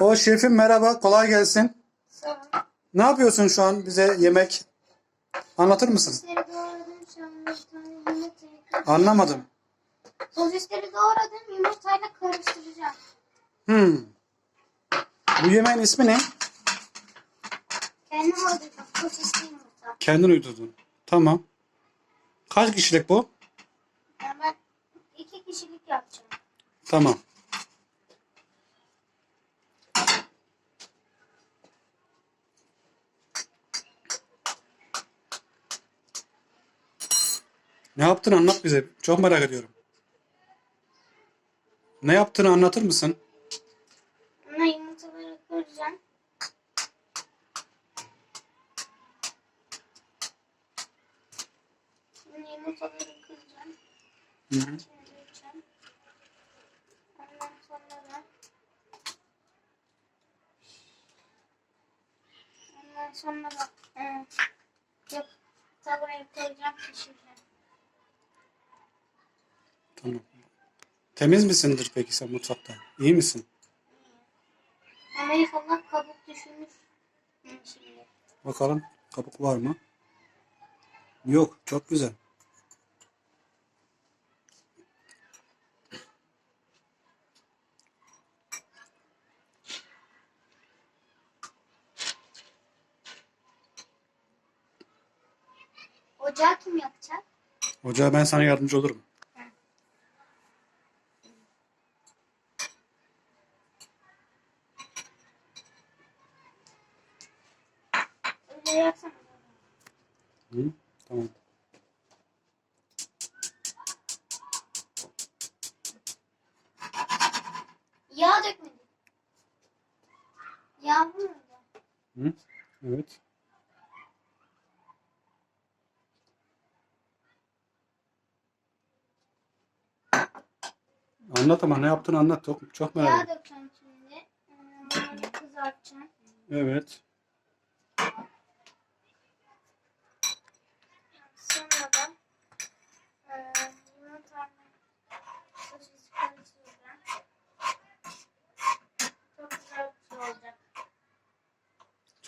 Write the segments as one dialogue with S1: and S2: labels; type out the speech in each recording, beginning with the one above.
S1: O şefim merhaba, kolay gelsin.
S2: Sağ.
S1: Ne yapıyorsun şu an bize yemek? Anlatır mısın? Anlamadım.
S2: Sosisleri doğradım. Yumurtayla karıştıracağım.
S1: Hmm. Bu yemeğin ismi ne?
S2: Kendim uydurdum. Sosisli yumurta.
S1: Kendin uydurdun. Tamam. Kaç kişilik bu?
S2: Yani ben iki kişilik yapacağım.
S1: Tamam. Ne yaptın anlat bize. Çok merak ediyorum. Ne yaptığını anlatır mısın?
S2: Buna yumurtaları kıracağım. Şimdi yumurtaları kıracağım.
S1: Hı hı.
S2: Dökeceğim. Ondan sonra da Ondan sonra da e, yok, tavaya koyacağım pişireceğim.
S1: Tamam. Temiz misindir peki sen mutfakta? İyi misin?
S2: Ama inşallah kabuk düşürmüş. Şimdi.
S1: Bakalım kabuk var mı? Yok. Çok güzel.
S2: Ocağı kim yakacak?
S1: Ocağa ben sana yardımcı olurum.
S2: Öyle yaksana.
S1: Hı? Tamam.
S2: Yağ dökmedim. Yağ mı orada?
S1: Hı? Evet. Anlat ama ne yaptığını anlat. Çok, çok merak
S2: Yağ
S1: ediyorum.
S2: dökeceğim şimdi. Ee, kızartacağım.
S1: Evet.
S2: Sonra da e, yumurtamla sosis karıştıracağım. Çok güzel bir şey olacak.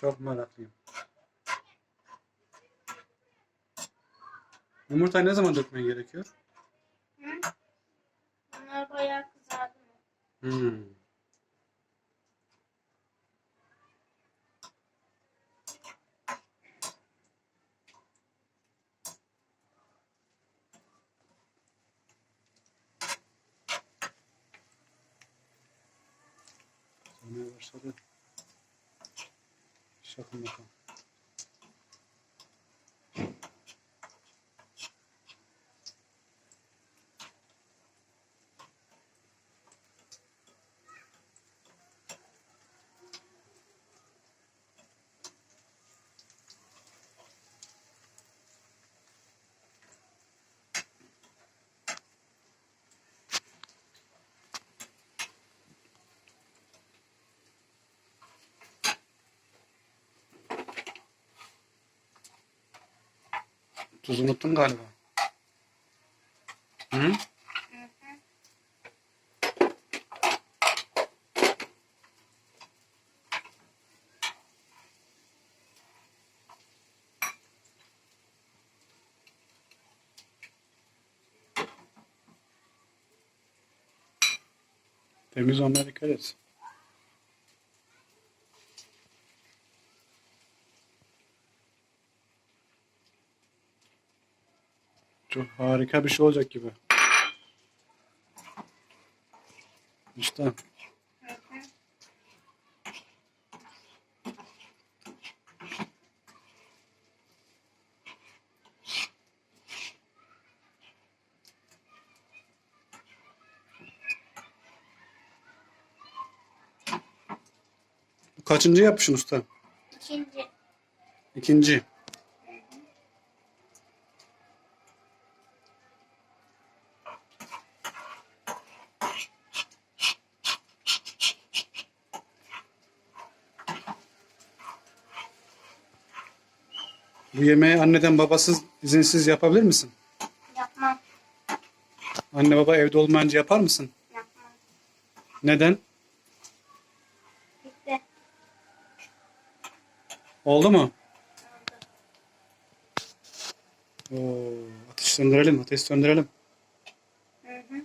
S1: Çok meraklıyım. Yumurtayı ne zaman dökmen gerekiyor?
S2: Hı? Bunlar bayağı kızardı mı?
S1: Hmm. Sönmeye başladı. Şakın bakalım. Tuzu unuttun galiba. Hı?
S2: Hı hı.
S1: Temiz olmaya. Çok harika bir şey olacak gibi. İşte. Bu kaçıncı yapışın usta?
S2: İkinci.
S1: İkinci. Bu yemeği anneden babasız izinsiz yapabilir misin?
S2: Yapmam.
S1: Anne baba evde olmayınca yapar mısın?
S2: Yapmam.
S1: Neden? Bitti. Oldu mu?
S2: Oldu.
S1: Oo, ateş söndürelim, ateş söndürelim.
S2: Hı hı.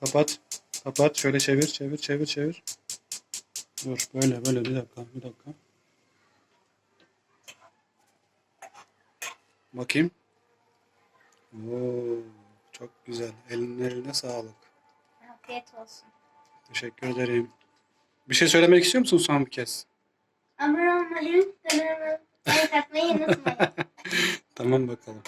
S1: Kapat, kapat. Şöyle çevir, çevir, çevir, çevir. Dur, böyle, böyle. Bir dakika, bir dakika. Bakayım. Oo, çok güzel. Eline eline sağlık.
S2: Afiyet olsun.
S1: Teşekkür ederim. Bir şey söylemek istiyor musun son bir kez?
S2: Abone olmayı, kanalımı like atmayı unutmayın.
S1: Tamam bakalım.